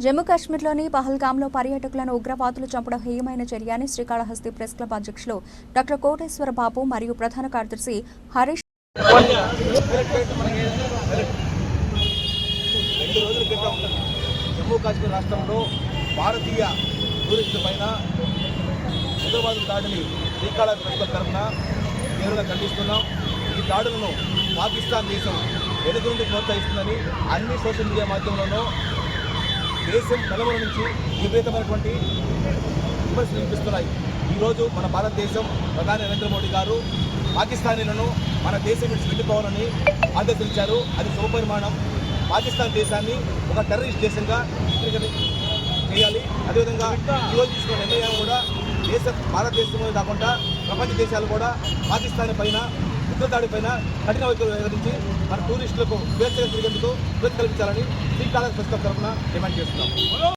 జమ్మూ కాశ్మీర్లోని పహల్గాంలో పర్యాటకులను ఉగ్రవాదులు చంపడం హేయమైన చర్య అని శ్రీకాళహస్తి ప్రెస్ క్లబ్ అధ్యక్షులు డాక్టర్ కోటేశ్వర బాబు మరియు ప్రధాన కార్యదర్శి హరీష్ రోజుల క్రితం జమ్మూ కాశ్మీర్ రాష్ట్రంలో భారతీయ టూరిస్టుల పైన ఉగ్రవాదుల దాడిని శ్రీకాళహస్తి ప్రజల తరఫున తీవ్రంగా ఖండిస్తున్నాం. ఈ దాడులను పాకిస్తాన్ దేశం వెనుక నుండి ప్రోత్సహిస్తుందని అన్ని సోషల్ మీడియా మాధ్యమంలోనూ దేశం నలుమల నుంచి విపరీతమైనటువంటి విమర్శలు వినిపిస్తున్నాయి. ఈరోజు మన భారతదేశం ప్రధాని నరేంద్ర మోడీ గారు పాకిస్తానీలను మన దేశం నుంచి వెళ్ళిపోవాలని ఆదేశించారు. అది శుభపరిమాణం పాకిస్తాన్ దేశాన్ని ఒక టెర్రరిస్ట్ దేశంగా చేయాలి అదేవిధంగా ఈరోజు తీసుకున్న నిర్ణయం కూడా దేశ భారతదేశంలో కాకుండా ప్రపంచ దేశాలు కూడా పాకిస్తాన్ పైన ఉగ్రదాడి పైన కఠిన వైఖరి వ్యవహరించి మన టూరిస్టులకు స్వేచ్ఛగా తిరిగేందుకు స్వేచ్ఛ కల్పించాలని శ్రీకాళహస్తి ప్రస్తుతం తరఫున డిమాండ్ చేస్తున్నాం.